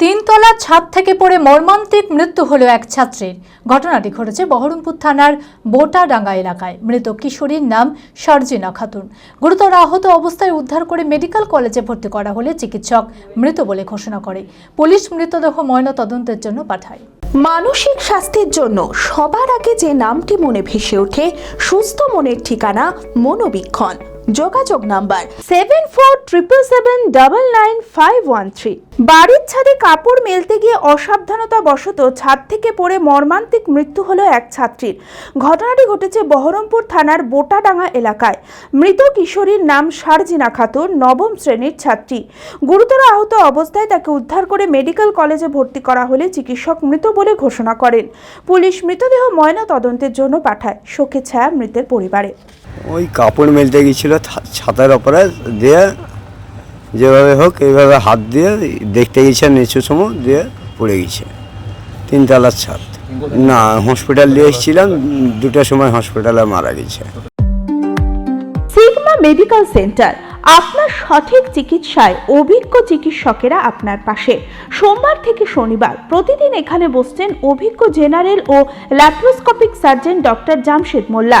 তিনতলা ছাদ থেকে পড়ে মর্মান্তিক মৃত্যু হলো এক ছাত্রীর। ঘটনাটি ঘটেছে বহরমপুর থানার বোটাডাঙ্গা এলাকায়। মৃত কিশোরীর নাম সার্জিনা খাতুন। গুরুতর আহত অবস্থায় উদ্ধার করে মেডিকেল কলেজে ভর্তি করা হলে চিকিৎসক মৃত বলে ঘোষণা করে। পুলিশ মৃতদেহ ময়নাতদন্তের জন্য পাঠায়। মানসিক স্বাস্থ্যের জন্য সবার আগে যে নামটি মনে ভেসে ওঠে, সুস্থ মনের ঠিকানা মনোবীক্ষণ। যোগাযোগ number seven four triple seven double nine five one three বাড়ির ছাদে কাপড় মেলতে গিয়ে অসাবধানতা বশত ছাদ থেকে পড়ে মর্মান্তিক মৃত্যু হলো এক ছাত্রীর। ঘটনাটি ঘটেছে বহরমপুর থানার বোটাডাঙ্গা এলাকায়। মৃত কিশোরীর নাম সারজিনা খাতুন, নবম শ্রেণির ছাত্রী। গুরুতর আহত অবস্থায় তাকে উদ্ধার করে মেডিকেল কলেজে ভর্তি করা হলে চিকিৎসক মৃত বলে ঘোষণা করেন। পুলিশ মৃতদেহ ময়না তদন্তের জন্য পাঠায়। শোকে ছায়া মৃতের পরিবারে। ওই কাপড় মেলতে গেছিল ছাতার ওপরে দিয়ে যেভাবে হোক, এইভাবে হাত দিয়ে দেখতে গেছে নিচু সময় দিয়ে পড়ে গেছে তিনতলার ছাদ। না হসপিটাল নিয়ে এসেছিলাম, দুটোর সময় হসপিটালে মারা গেছে সিগমা মেডিকেল সেন্টার আপনার সঠিক চিকিৎসায় অভিজ্ঞ চিকিৎসকেরা আপনার পাশে। সোমবার থেকে শনিবার প্রতিদিন এখানে বসছেন অভিজ্ঞ জেনারেল ও laparoscopic surgeon doctor Jamshed Molla.